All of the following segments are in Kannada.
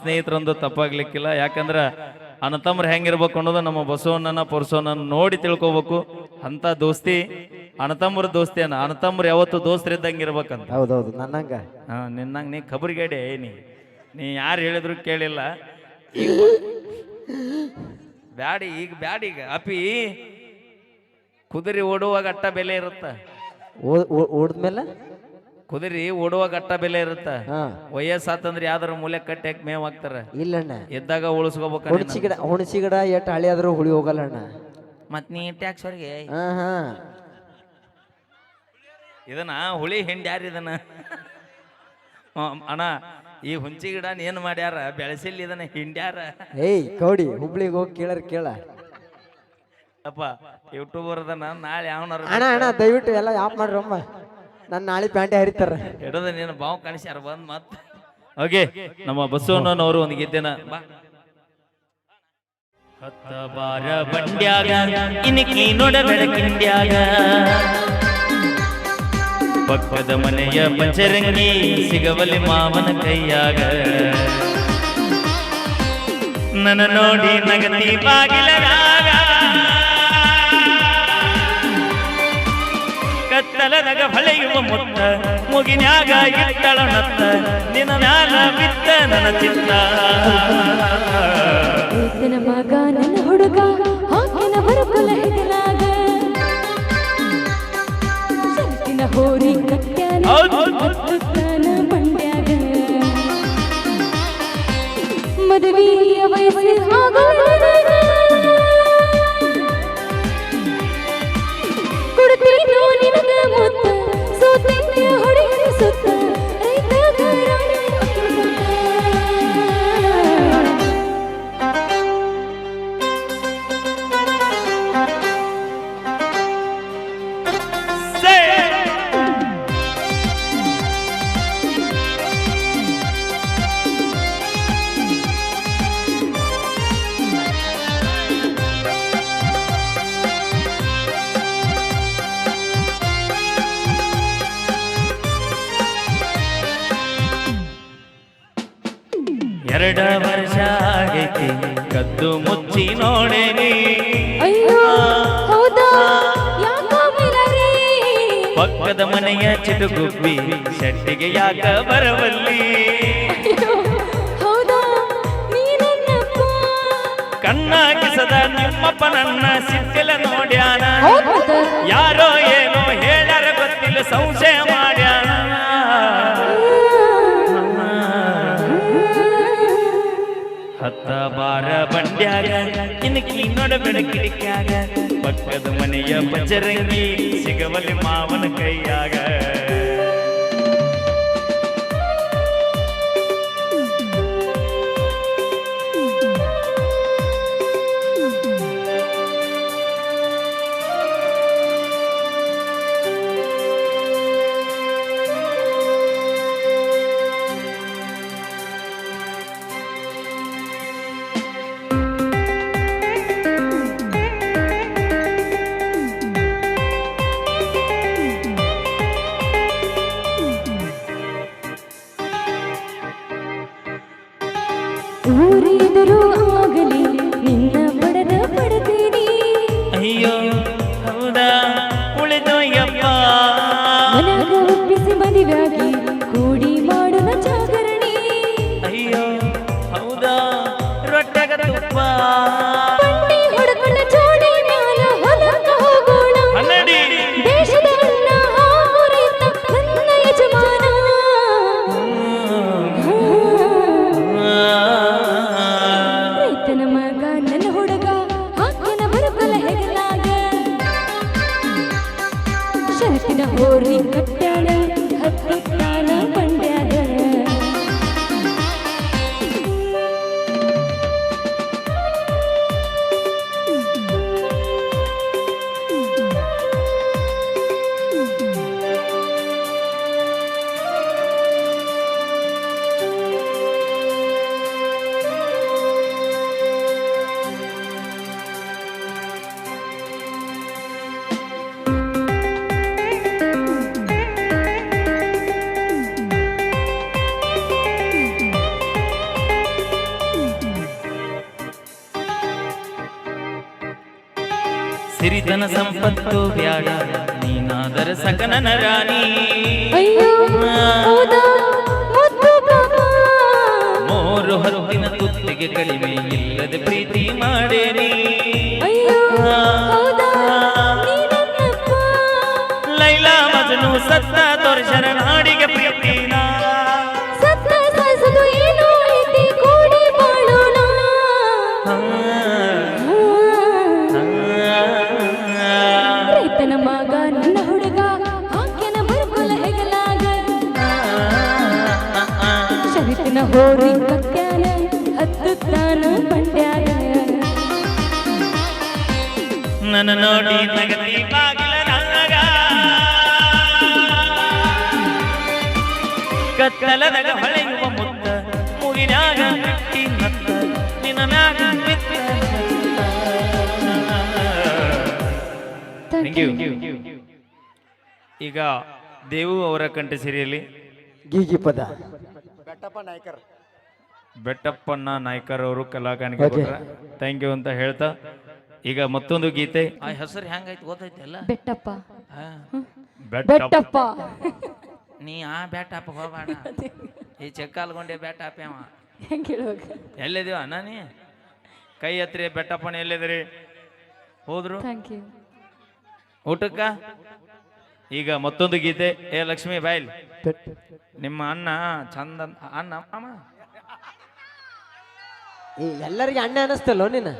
ಸ್ನೇಹಿತರೊಂದು ತಪ್ಪಾಗ್ಲಿಕ್ಕಿಲ್ಲ. ಯಾಕಂದ್ರ ಅಣ್ಣತಮ್ಮರು ಹೆಂಗಿರ್ಬೇಕು ಅನ್ನೋದು ನಮ್ಮ ಬಸವಣ್ಣನ ಪುರುಷವನ್ನ ನೋಡಿ ತಿಳ್ಕೊಬೇಕು. ಅಂತ ದೋಸ್ತಿ ಅಣ್ಣತಮ್ಮರ ದೋಸ್ತಿ ಅನ್ನ ಅಣ್ಣತಮ್ಮರು ಯಾವತ್ತು ದೋಸ್ತರಿದ್ದಂಗೆ ಇರ್ಬೇಕಂತ ಹೌದೌದು ನನ್ನಂಗ. ಹಾ ನಿನ್ನಂಗ ನೀ ಖಬರಿಗೇಡೆ ನೀ ನೀ ಯಾರು ಹೇಳಿದ್ರು ಕೇಳಿಲ್ಲ. ಬ್ಯಾಡಿ ಈಗ ಬ್ಯಾಡಿ ಈಗ. ಅಪಿ ಕುದುರೆ ಓಡುವಾಗ ಅಟ್ಟ ಬೆಲೆ ಇರುತ್ತ? ಓಡ್ದ್ಮೇಲೆ? ಕುದುರೆ ಓಡುವ ಗಟ್ಟ ಬೆಲೆ ಇರುತ್ತ. ಹಾ. ವಯಸ್ಸಾತಂದ್ರೆ ಯಾವ್ದಾರ ಮೂಲೆ ಕಟ್ಟಿ ಹಾಕಿ ಮೇವ್ ಹಾಕ್ತಾರ? ಇಲ್ಲಣ್ಣ. ಎದ್ದಾಗ ಉಳಿಸ್ಕೋಬೇಕ ಹುಣಸಿ ಗಿಡ ಹುಣಸಿ ಗಿಡ ಎಟ್ ಹಳಿ ಆದ್ರೂ ಹುಳಿ ಹೋಗಲ್ಲ ಅಣ್ಣ ಮತ್ ನೀ ಟ್ಯಾಕ್ಸ್ ಅವ್ರಿಗೆ ಹಾ ಹಾ. ಇದನ್ನ ಹುಳಿ ಹಿಂಡ್ಯಾರ ಯಾರು ಇದನ್ನ? ಹ್ಮ್, ಅಣ್ಣ ಈ ಹುಂಚಿ ಗಿಡ ಏನ್ ಮಾಡ್ಯಾರ ಬೆಳೆಸಿಲ್ಲ ಇದನ್ನ ಹಿಂಡ್ಯಾರ ಏಯ್ ಕೌಡಿ ಹುಬ್ಳಿಗೆ ಹೋಗಿ ಕೇಳರ್ ಕೇಳ. ಅಪ್ಪ ಯೂಟ್ಯೂಬರ್ ಅದನ್ನ ನಾಳೆ ಯಾವನಾರ ಅಣ್ಣ ಅಣ್ಣ ದಯವಿಟ್ಟು ಎಲ್ಲ ಯಾಪ್ ಮಾಡ್ರಮ್ಮ ನನ್ನ ನಾಳೆ ಪ್ಯಾಂಟೆ ಹರಿತಾರ. ಹಿಡದ ನೀನು ಬಾವು ಕಾಣಿಸ್ಯಾರ ಬಂದ್ ಮತ್. ಓಕೆ ನಮ್ಮ ಬಸವಣ್ಣನವರು ಒಂದು ಗೀತೆನ ಹತ್ತ ಬಾರ ಬಂಡ್ಯಾಗ, ಇನ್ಕಿ ನೋಡ ಕಿಂಡ್ಯಾಗ. ಪಕ್ಕದ ಮನೆಯ ಪಂಚರಂಗಿ ಸಿಗವಲಿ ಮಾವನ ಕೈಯಾಗ. ನನ್ನ ನೋಡಿ ನಗತಿ ಬಾಗಿಲರಾಗ ಕತ್ತಲದಾಗ ಹೊಳೆಯುವ ಮುತ್ತ ಮುಗಿನ್ಯಾಗ ನತ್ತ ನಿನ್ನ ಮ್ಯಾಲ ಬಿತ್ತ ನನ್ನ ಚಿತ್ತ ಮಗ ನನ್ನ ಹುಡುಗ ಹಾಕಿನ ಸಂತಿನ ಹೋರಿ ಕಟ್ಟ್ಯಾನ. ಹತ್ತುತ್ತಾನ ಬಂಡ್ಯಾಗ ಮದುವೆಯ ವಯಸ್ಸು ಆಗೋದರಗ. ಎರಡ ವರ್ಷ ಆಗೈತಿ ಕದ್ದು ಮುಚ್ಚಿ ನೋಡೇನಿ ಪಕ್ಕದ ಮನೆಯ ಚಿಟುಗುಬ್ಬಿ ಶೆಟ್ಟಿಗೆ ಯಾಕ ಬರವಲ್ಲಿ? ಕಣ್ಣಾಗಿಸದ ನಿಮ್ಮಪ್ಪ ನನ್ನ ಸಿಟ್ಟಿಲ ನೋಡ್ಯಾನ? ಯಾರೋ ಏನೋ ಹೇಳರ ಗೊತ್ತಿಲ್ಲ ಸಂಶಯ ಮಾಡ್ಯಾನ. ಬಾರ ಬಂಡ್ಯಾಗ ಇನಕಿ ನೋಡಬೇಡ ಕಿಡಿಕ್ಯಾಗ ಪಕ್ಕದ ಮನೆಯ ಬಜರಂಗಿ ಸಿಗವಲ್ಲಿ ಮಾವನ ಕೈಯಾಗ Yeah. ಸಿರಿತನ ಸಂಪತ್ತು ಬ್ಯಾಡ ನೀನಾದರ ಸಕನನ ರಾಣಿ. ಮೂರು ಹತ್ತಿನ ತುತ್ತಿಗೆ ಕಡಿಮೆ ಇಲ್ಲದೆ ಪ್ರೀತಿ ಮಾಡೇರಿ ಲೈಲಾ ಮಜನು ಸತ್ತ ತೋರಿಸರ ನಾಡಿಗೆ ಪ್ರೀತಿನ ಕತ್ತಲದಾಗ ಹೊಳೆಯುವ ಮುತ್ತ ಮುಗಿದಾಗ ಬಿಟ್ಟಿ ನತ್ತ ನಿನ್ನ ಮ್ಯಾಗ ಬಿತ್ತ. ಥ್ಯಾಂಕ್ ಯು ಈಗ ದೇವು ಅವರ ಕಂಠ ಸಿರಿಯಲ್ಲಿ. ಗೀಗಿ ಪದ. ಬೆಟ್ಟಪ್ಪ ನಾಯ್ಕರ್. ಅವರು ಕಲಾಕಾಣಿಕೆ ಅವರು ಕೊಟ್ರ. ಥ್ಯಾಂಕ್ ಯು ಅಂತ ಹೇಳ್ತಾ ಈಗ ಮತ್ತೊಂದು ಗೀತೆ. ಆ ಹೆಸರು ಹೆಂಗೈತೆ ಗೊತ್ತೈತಿ ಅಲ್ಲ? ಬೆಟ್ಟಪ್ಪ. ಬೆಟ್ಟಪ್ಪ. ಬೆಟ್ಟಪ್ಪ. ನೀ ಆ ಬ್ಯಾಟಪ್ಪ ಹೋಗಬೇಡ. ಈ ಚೆಕ್ಕಾಲ್ಗೊಂಡೆ ಬ್ಯಾಟ್ ಅವ ಹೆಂಗೆ ಹೇಳುವಾಗ? ಎಲ್ಲಿದೀವ ಅಣ್ಣ ನೀ? ಕೈ ಹತ್ರಿ ಬೆಟ್ಟಪ್ಪನ ಎಲ್ಲಿದ್ರಿ? ಹೋದ್ರು? ಥ್ಯಾಂಕ್ ಯು ಊಟಕ್ಕ? ಈಗ ಮತ್ತೊಂದು ಗೀತೆ. ಏ ಲಕ್ಷ್ಮಿ ಬಾಯ್ಲ್. ನಿಮ್ಮ ಅಣ್ಣ ಚಂದ ಅಂತ- ಅಣ್ಣ ಅಮ್ಮ ಈ ಎಲ್ಲರಿಗೆ ಅಣ್ಣ ಅನಿಸ್ತಲ್ಲೋ ನೀನು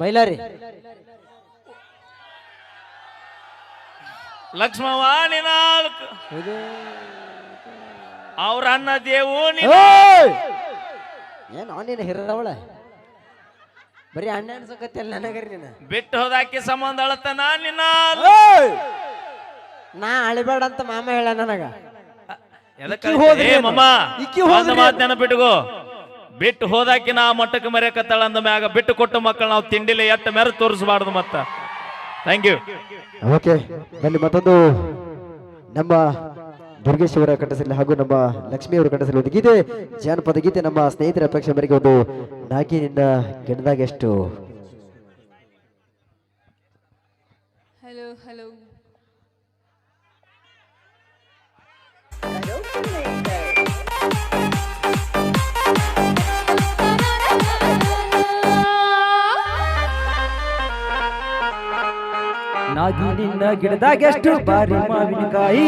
ಮೈಲಾರಿ ಲಕ್ಷ್ಮವಾಣಿ ನಾಲ್ಕು. ಅವ್ರ ಅನ್ನ ದೇವು ಏನ್ ನೀನು ಹಿರದವಳ ಬರೀ ಅಣ್ಣ ಅನ್ಸಕತ್ತಿಲ್ಲ ನನಗರಿ ನೀನು. ಬಿಟ್ಟು ಹೋದಾಕಿ ಸಂಬಂಧ ಅಳತನ ನಿನ್ನ ಓಯ್! ನಾ ಅಳಿಬೇಡ ಅಂತ ಮಾಮ ಹೇಳ ನನಗ. ಬಿಟ್ಟುಗೋ ನೆನಪಿಟ್ಕೋ. ಬಿಟ್ಟು ಹೋದಾಕಿ ನಾ ಮಟ್ಟಕ್ಕೆ ಮರೆಯಕತ್ತಾಳ ಅಂದ ಮ್ಯಾಗ ಬಿಟ್ಟು ಕೊಟ್ಟ ಮಕ್ಕಳು ನಾವು ತಿಂಡಿಲಿ ಎಟ್ಟ ಮೇರೆ ತೋರಿಸಬಾರ್ದು ಮತ್ತ. ಥ್ಯಾಂಕ್ ಯು ಓಕೆ ಬನ್ನಿ ಮತ್ತೊಂದು ನಮ್ಮ ದುರ್ಗೇಶ್ವರ ಕಂಠಸಲ್ಲಿ ಹಾಗೂ ನಮ್ಮ ಲಕ್ಷ್ಮೀ ಅವರ ಕಂಠಸಲ್ಲಿ ಒಂದು ಗೀತೆ, ಜಾನಪದ ಗೀತೆ ನಮ್ಮ ಸ್ನೇಹಿತರ ಅಪೇಕ್ಷೆ ಮೇರೆಗೆ ಒಂದು ನಾಗಿನಿಂದ ಗಿಡದಾಗ ನಾಗಿ ನಿನ್ನ ಗಿಡದಾಗೆಷ್ಟು ಬಾರಿ ಮಾವಿನಕಾಯಿ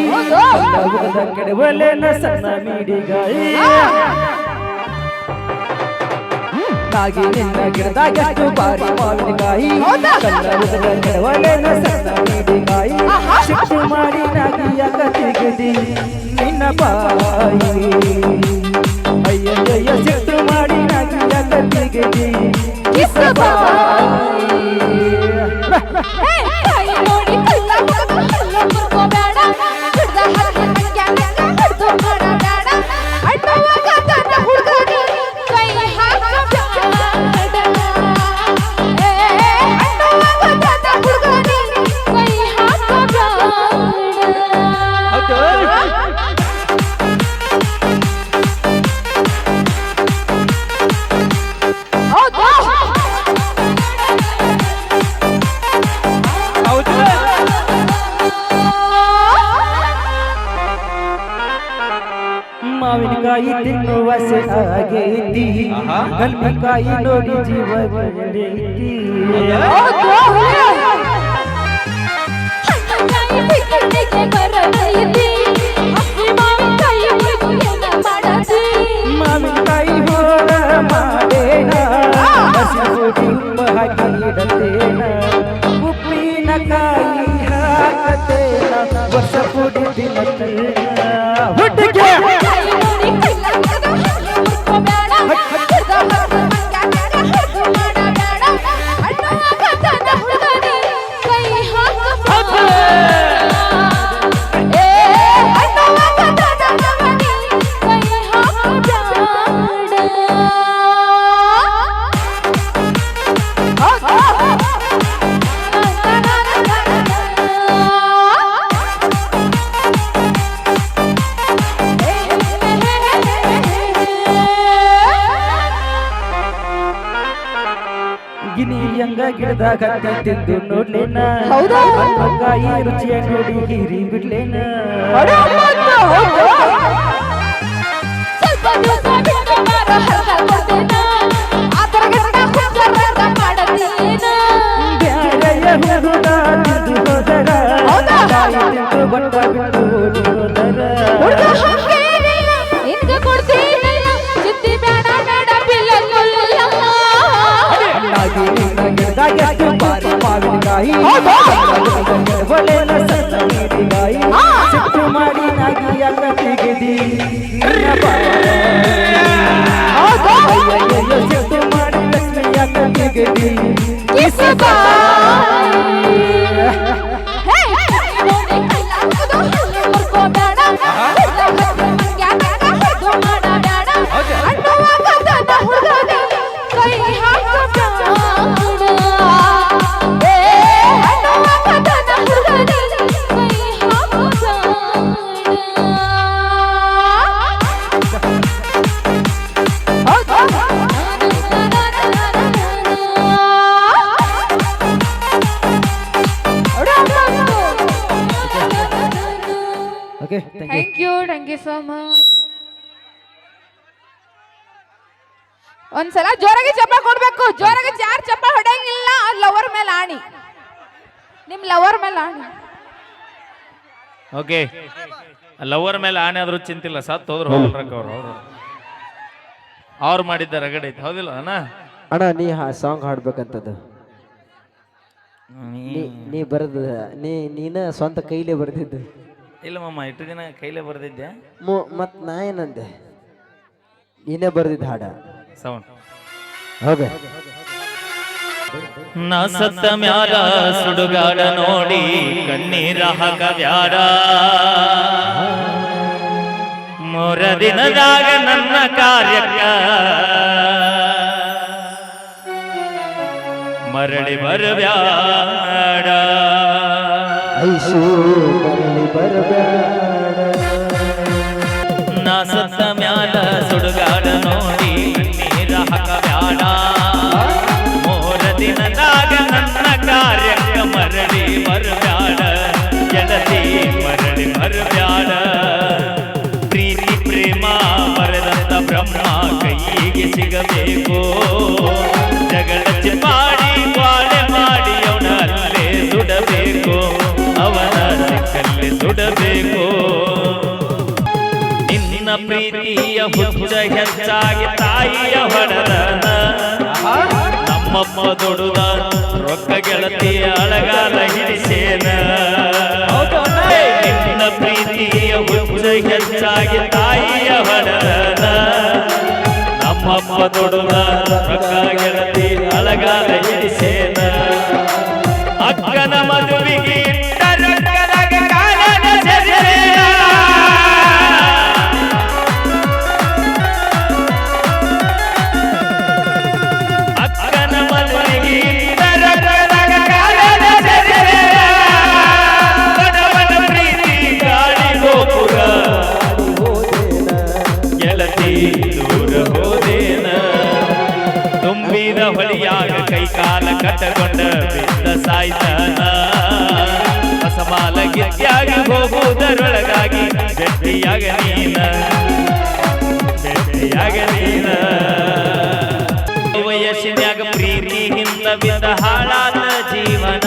ಕೆಡವಲೇನ ಸಣ್ಣ ಮೀಡಿಗಾಯಿ. ನಾಗಿ ನಿನ್ನ ಗಿಡದಾಗೆಷ್ಟು ಬಾರಿ ಮಾವಿನಕಾಯಿ ಕೆಡವಲೇನ ಸಣ್ಣ ಮೀಡಿಗಾಯಿ. ಶಿಕ್ಷೆ ಮಾಡಿ ನಾಗಿಯ ಕತೆಗಿದಿ ನಿನ್ನ ಬಾಯಿ. ಅಯ್ಯಯ್ಯ ಶಿಕ್ಷೆ ಮಾಡಿ ನಾಗಿಯ ಕತೆಗಿದಿ ಕಿಸ ಬಾಯಿ. ಮಾವಿನಕಾಯಿ ತಿನ್ನುವ ಆಗೈತಿ ಗಲ್ಮಿಕಾಯಿ ನೋಡಿ ಜೀವ ಬೆಳೆದೈತಿ ಹಣ್ಣುಕಾಯಿ ಪಿಕ್ನಿಕ್ಗೆ ಬರಲೈತಿ ಹಸಿ ಮಾವಿನಕಾಯಿ ಮುರಿದು ಮಾಡತಿ ಮಾವಿನಕಾಯಿ ಹೋಳ ಮಾಡೇನ ಹಸಿ ಪುಡಿ ಉಪ್ಪ ಹಾಕಿ ಇಡತೇನ ಉಪ್ಪಿನಕಾಯಿ ಹಾಕತೇನ ವರ್ಷ ಪುಡಿ ತಿನ್ನತೇನ ಹಂಗ ಗಿಡದಾಗ ಹತ್ತಿ ತಿಂದು ನೋಡ್ಲೇನ. ಈ ರುಚಿಯ ನೋಡಿ ಹೀರಿ ಬಿಡ್ಲೇನ. ಬಿಟ್ಟು ಬಾರೋ ಹರ್ಕ ಗಿಡದಾಗ ಎದ್ದು ಬಾರಿ ಮಾವಿನಕಾಯಿ ಹೌದಾ? ಒಲೆನ ಸಣ್ಣ ನೀರಿಗಾಯಿ ಆ. ಸಿಟ್ಟು ಮಾಡಿ ನಾಗಿ ಯಾಕ ತೆಗೆದಿ ನಿನ್ನ ಬಾಳ ಹೌದಾ? ಅಯ್ಯಯ್ಯಯ್ಯೋ, ಸಿಟ್ಟು ಮಾಡಿ ಲಕ್ಷ್ಮಿ ಯಾಕ ತೆಗೆದಿ ಕಿಸ್ ಬಾಯ್. ಹೇ, ನಿಮ್ ಲವರ್ ಮೇಲೆ ಆಣೆ. ಓಕೆ ಲವರ್ ಮೇಲೆ ಆನೆ ಆದ್ರೂ ಚಿಂತಿಲ್ಲ ಸತ್ ಹೋದ್ರು ಹೋಗ್ರಕ್ಕ ಅವ್ರು ಅವ್ರು. ಅವ್ರು ಮಾಡಿದ್ದ ರಗಡೆ ಐತಿ ಹೌದಿಲ್ಲ ಅಣ್ಣ? ಅಣ್ಣ ನೀ ಸಾಂಗ್ ಹಾಡ್ಬೇಕಂತದ್ದು. ನೀ ನೀ ಬರೆದ ನೀ ನೀನ ಸ್ವಂತ ಕೈಲೇ ಬರೆದಿದ್ದು. ಇಲ್ಲ ಮಮ್ಮ ಇಷ್ಟು ದಿನ ಕೈಲೇ ಬರ್ದಿದ್ದೆ. ಮು ಮತ್ ನಾ ಏನಂದೆ? ನೀನೇ ಬರ್ದಿದ್ದೆ ಹಾಡ. ಸೌಂಡ್ ಹೋಗ. ನಾ ಸತ್ತ ಮ್ಯಾಲ ಸುಡುಗಾಡ ನೋಡಿ ಕಣ್ಣೀರ ಹಾಕಬ್ಯಾಡ ಮೂರ ದಿನದಾಗ ನನ್ನ ಕಾರ್ಯಕ್ಕ ಮರಳಿ ಬರವ್ಯಾಡ ಐಸು ಮರಳಿ ಬರಬೇಡ ನಾ ಸತ್ತ ಮ್ಯಾಲ ಸುಡುಗಾಡ ನೋಡಿ ಮರಳಿ ಜನತೆ ಮರಳಿ ಬರಬ್ಯಾಡ ಪ್ರೀತಿ, ಪ್ರೇಮ ಮರದಂತ ಬ್ರಹ್ಮ ಕೈಗೆ ಸಿಗಬೇಕು. ಜಗಳ ಚಿಪಾಡಿ ಬಾಳೆ ಮಾಡಿ ಅವನ ಅಲ್ಲೇ ಸುಡಬೇಕು ಅವನ ಸಿಕ್ಕಲ್ಲಿ ಸುಡಬೇಕು ನಿನ್ನ ಪ್ರೀತಿಯ ಹುಚ್ಚ ಹೆಚ್ಚಾಗಿ ತಾಯಿಯ ಹೊಡೆದನ. ನಮ್ಮಮ್ಮ ದುಡುದ ರೊಕ್ಕ ಗೆಳತಿ ಅಳಗಾಲ ಹಿಡಿಸೇನ. ನಿನ್ನ ಪ್ರೀತಿಯ ಹುಚ್ಚ ಹೆಚ್ಚಾಗಿ ತಾಯಿಯ ಹೊಡೆದನ ನಮ್ಮಮ್ಮ ದುಡುದ ರೊಕ್ಕ ಗೆಳತಿ ಅಳಗಾಲ ಹಿಡಿಸೇನ. ಅಕ್ಕನ ಮದುವೆಗೆ ತುಂಬಿದ ಹೊಳಿಯಾಗ ಕೈಕಾಲ ಕಟ್ಟಕೊಂಡ ಬಿದ್ದ ಸಾಯ್ತಾನ. ಹೊಸಮಾಲ ಗಿತ್ಯಾಗಿ ಹೋಗುವುದರೊಳಗಾಗಿ ಬೆಟ್ಟಿಯಾಗ ನೀನ. ಬೆಟ್ಟಿಯಾಗ ನೀನ. ವಯಸ್ಸಿನಾಗ ಪ್ರೀತಿ ಹಿಂದ ಬಿದ್ದ ಹಾಳಾದ ಜೀವನ.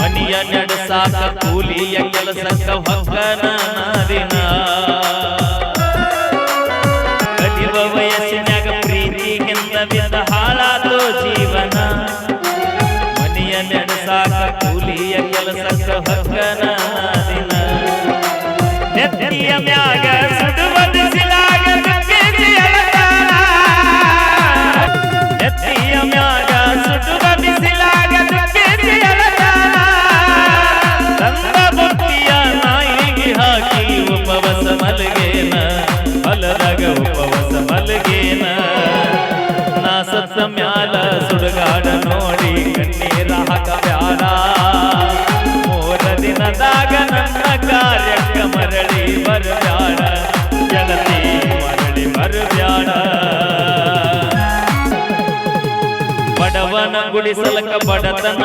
ಮನಿಯ ನಡೆಸಾಕ ಕೂಲಿಯ ಕೆಲಸಕ್ಕ ಹೊಕ್ಕನ ದಿನ ಜೀವನ. ಮನೆಯ ನಡೆಸಾಕ ಕೂಲಿಯ ಕೆಲಸ ಹಕ್ಕನ ದಿನ. ಮ್ಯಾಗ ಸುಡುಗಾಡ ನೋಡಿ ಕಣ್ಣೀರ ಹಾಕಬ್ಯಾಡ. ಮೂರ ದಿನದಾಗ ನನ್ನ ಕಾರ್ಯಕ್ಕೆ ಮರಳಿ ಬರಬ್ಯಾಡ. ಗೆಳತಿ ಮರಳಿ ಬರಬ್ಯಾಡ. ಬಡವ ಬಡವನ ಗುಡಿಸಲಕ ಬಡತನ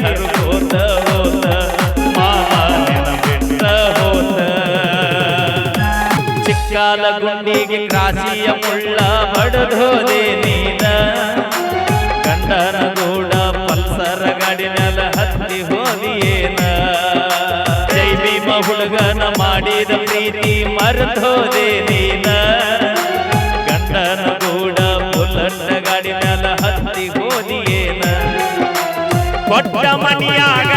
ಹರಿದೋತ ಹೋತ ಬಿಟ್ಟ ಹೋತ ಚಿಕ್ಕಾಲ ಗುಂಡಿಗೆ ಕ್ರಾಸಿಯ ಮುಳ್ಳ ಬಡದೋದೆ ನೀನ. ಗಂಡನ ಗೂಡ ಪಲ್ಸರ ಗಾಡಿ ಮೇಲೆ ಹತ್ತಿ ಹೋದಿಯೇನ ಜೈ ಭೀಮ ಮಾಡಿದ ಪ್ರೀತಿ ಮರೆತೋದೆ ನೀನ. ಗಂಡನ ಗೂಡ ಬುಲ್ಲಟ್ ಗಾಡಿ ಮೇಲೆ ಹತ್ತಿ ಹೋದಿಯೇನ ಕೊಟ್ಟ ಮನಿಯಾಗ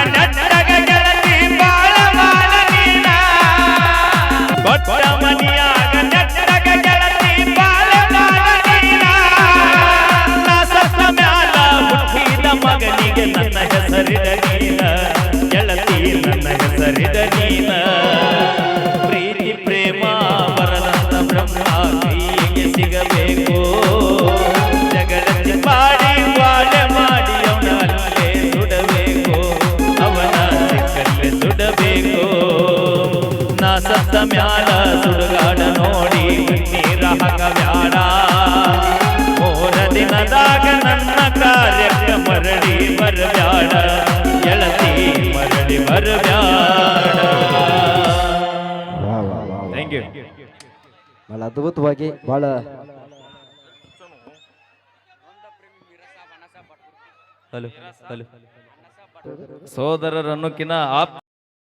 ನನ್ನ ಹೆಸರಿದ ನೀನ ನನ್ನ ಹೆಸರಿದ ಸತ್ತ ಮ್ಯಾಲ ಸುಡುಗಾಡ ನೋಡಿ ನೀರ ಹಾಕಬ್ಯಾಡ ಮೂರ ದಿನದಾಗ ನನ್ನ ಕಾರ್ಯಕ್ಕೆ ಮರಳಿ ಬರಬ್ಯಾಡ. ಗೆಳತಿ ಮರಳಿ ಬರಬ್ಯಾಡ. ಥ್ಯಾಂಕ್ ಯು ಬಹಳ ಅದ್ಭುತವಾಗಿ ಬಹಳ ಹಲೋ ಹಲೋ. ಸೋದರರನ್ನುಕಿನ ಆಪ್ತ